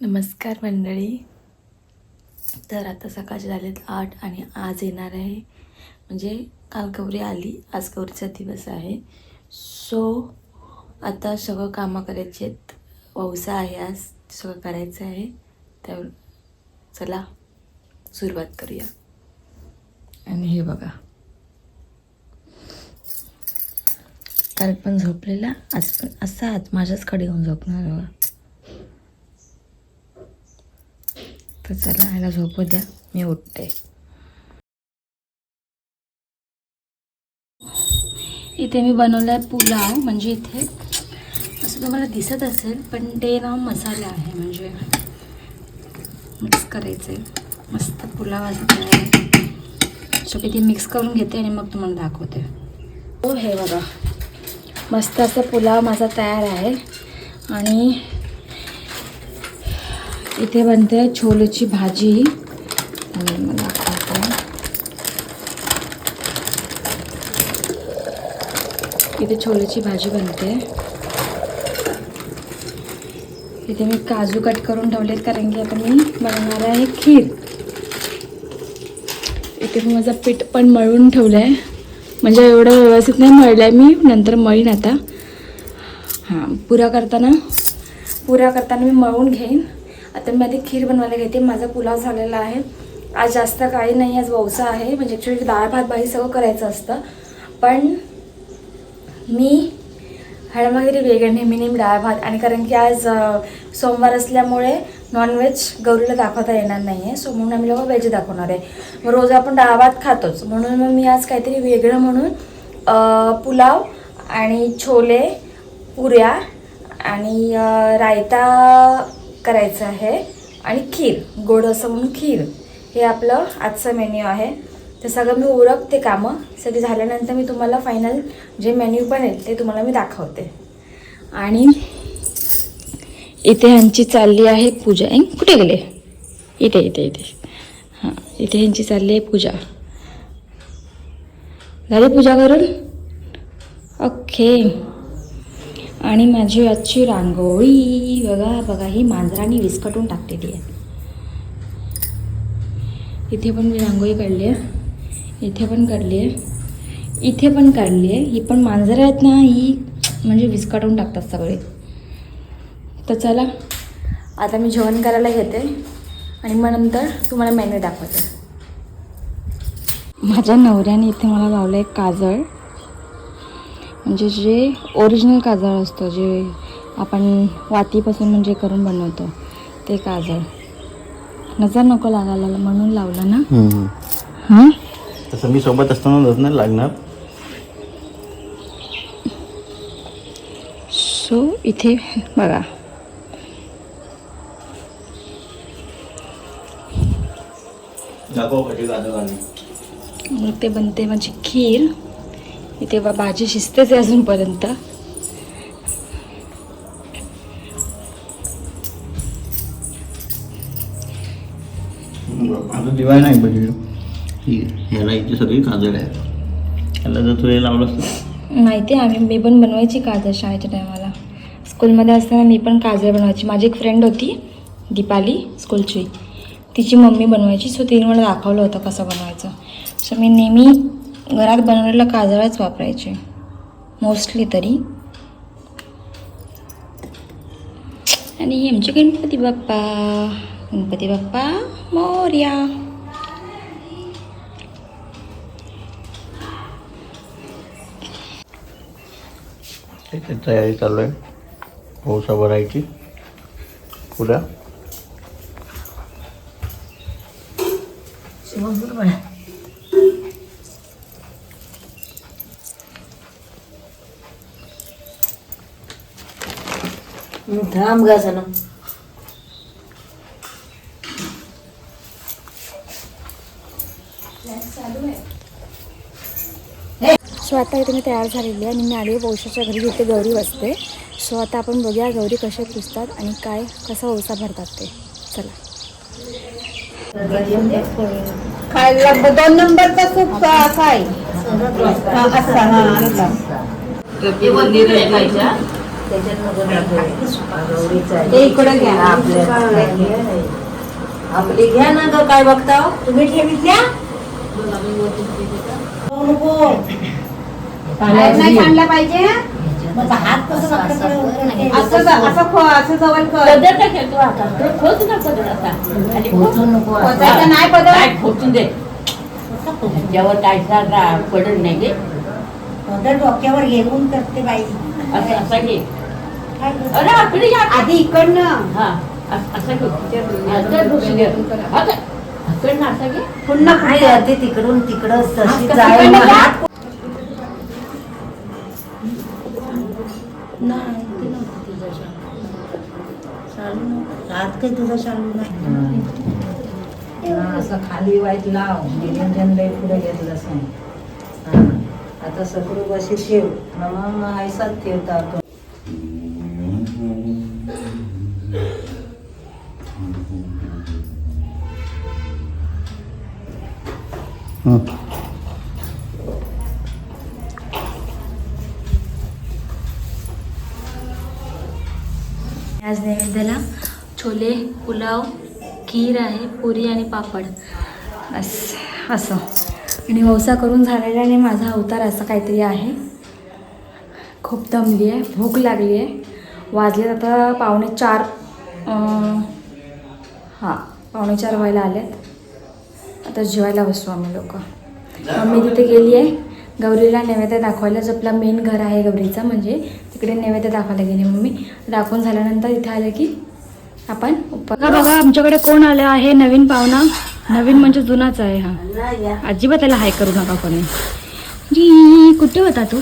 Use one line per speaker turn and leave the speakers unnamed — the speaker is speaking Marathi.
नमस्कार मंडळी. तर आता सकाळचे झालेत आठ आणि आज येणार आहे. म्हणजे काल गौरी आली आज गौरीचा दिवस आहे. सो आता सगळं कामं करायची आहेत. वौसा आहे आज सगळं करायचं आहे. त्या चला सुरुवात करूया. आणि हे बघा. काल पण झोपलेला आज पण असा आज माझ्याचकडे येऊन झोपणार बघा. तर चला याला झोपू द्या. मी उठते. इथे मी बनवला आहे पुलाव म्हणजे इथे असं तुम्हाला दिसत असेल पण ते ना मसाला आहे म्हणजे मिक्स करायचं. आहे मस्त पुलाव असं तयार आहे. सो मी ते मिक्स करून घेते आणि मग तुम्हाला दाखवते. हो हे बघा. मस्त असा पुलाव माझा तयार आहे. आणि इथे बनते छोलेची भाजी. मला इथे छोलेची भाजी बनते. इथे मी काजू कट करून ठेवलेत कारण की आता मी बनवणार आहे खीर. इथे मी माझं पीठ पण मळून ठेवलं आहे म्हणजे एवढं व्यवस्थित नाही मळलं आहे मी नंतर मळीन आता. हां पुरा करताना पुरा करताना मी मळून घेईन. आता मी आधी खीर बनवायला घेते. माझा पुलाव झालेला आहे. आज जास्त काही नाही आज वौसा आहे. म्हणजे ॲक्च्युली डाळ भात बाही सगळं करायचं असतं. पण मी हळमागिरी वेगळं नेहमी नेहमी डाळ भात आणि कारण की आज सोमवार असल्यामुळे नॉनव्हेज गौरीला दाखवता येणार नाही आहे सो म्हणून आम्ही लोक व्हेज दाखवणार आहे. मग रोज आपण डाळ भात खातोच. म्हणून मग मी आज काहीतरी वेगळं म्हणून पुलाव आणि छोले पुऱ्या आणि रायता करायचं आहे. आणि खीर गोड असं म्हणून खीर. हे आपलं आजचं मेन्यू आहे. ते सगळं मी उरकते कामं. सगळी झाल्यानंतर मी तुम्हाला फायनल जे मेन्यू बनेल ते तुम्हाला मी दाखवते. आणि इथे ह्यांची चालली आहे पूजा. एंग कुठे गेले? इथे इथे इथे. हां इथे ह्यांची चालली आहे पूजा. झाली पूजा करून? ओके. आणि माझी आजची रांगोळी बघा बघा ही मांजराने विस्कटून टाकलेली आहे. इथे पण मी रांगोळी काढली आहे. इथे पण काढली आहे. इथे पण काढली आहे. ही पण मांजरं आहेत ना ही म्हणजे विस्कटून टाकतात सगळे. तर चला आता मी जेवण करायला घेते आणि मग नंतर तुम्हाला मेन्यू दाखवते. माझ्या नवऱ्याने इथे मला लावलं आहे काजळ. म्हणजे जे ओरिजिनल काजळ असतं जे आपण वातीपासून म्हणजे करून बनवतो ते काजळ. नजर नको लागायला म्हणून लावलं ना? हां?
तसं मी सोबत असताना नजर नाही लागणार.
सो इथे बघा. मग ते बनते माझी खीर. इथे बा भाजी शिजतेच आहे अजूनपर्यंत.
आता दिवाळी नाही बघितलं. ही ह्याला इथे सगळी काजळ आहे ह्याला जर तू हे लावलं असतं.
माहिती आहे आम्ही मी पण बनवायची काजळ शाळेच्या टायमाला. स्कूलमध्ये असताना मी पण काजळ बनवायची. माझी एक फ्रेंड होती दीपाली स्कूलची तिची मम्मी बनवायची सो तिने मला दाखवलं होतं कसं बनवायचं. सो मी नेहमी घरात बनवलेलं काजळच वापरायचे. मोस्टली तरी. आणि हे आमचे गणपती बाप्पा. गणपती बाप्पा मोर्या.
त्याची तयारी चालू आहे. पावसा भरायची. पुढ्या
थांब गा सना
सो आता इथे मी तयार झालेली आहे आणि मी आली आहे वौशाच्या घरी जिथे गौरी बसते. सो आता आपण बघूया गौरी कशा पुजतात आणि काय कसा ओसा भरतात ते. चला.
खायला दोन नंबरचा सूप काय? असा. असा. ते इकडे घ्या.
आपली घ्या ना. ग काय बघता?
तुम्ही ठेवीतल्या नाही सांडला पाहिजे. हात कसं असं असं खो असं जवळ कर. खोचायचं नाही पदर.
खोचून दे. जेव्हा काय पडत नाही गे.
पदर डोक्यावर घेऊन करते बाई.
असं असं घे. अरे या.
आधी इकडनं.
हा असं असं घे असं इकडनं. असं घे.
पुन्हा
तिकडून तिकडं
तशी हात हात काही तुझा चालू नाही.
असं खाली वाईट लाव. निरंजन लय पुढे घेतलंच नाही हा. आता सगळं बशी ठेव. मग ऐसाच ठेवता आपण.
आज नैवेद्याला छोले पुलाव खीर आहे पुरी आणि पापड. बस असं. आणि वसा करून झालेला आणि माझा अवतार असं काहीतरी आहे. खूप दमली आहे भूक लागली आहे. वाजले आता पावणे चार हां पावणे चार व्हायला आलेत. आता जेवायला बसू आम्ही लोक. मम्मी तिथे गेली आहे. गौरीला नैवेद्य दाखवायला जो आपला मेन घर आहे गौरीचा म्हणजे तिकडे नैवेद्य दाखवायला गेली मम्मी. दाखवून झाल्यानंतर इथे आलं की आपण बघा बघा आमच्याकडे कोण आलं आहे? नवीन पाहुणा. नवीन म्हणजे जुनाच आहे हा. अजिबात त्याला हाय करू नका कोणी. जी कुठे होता तू?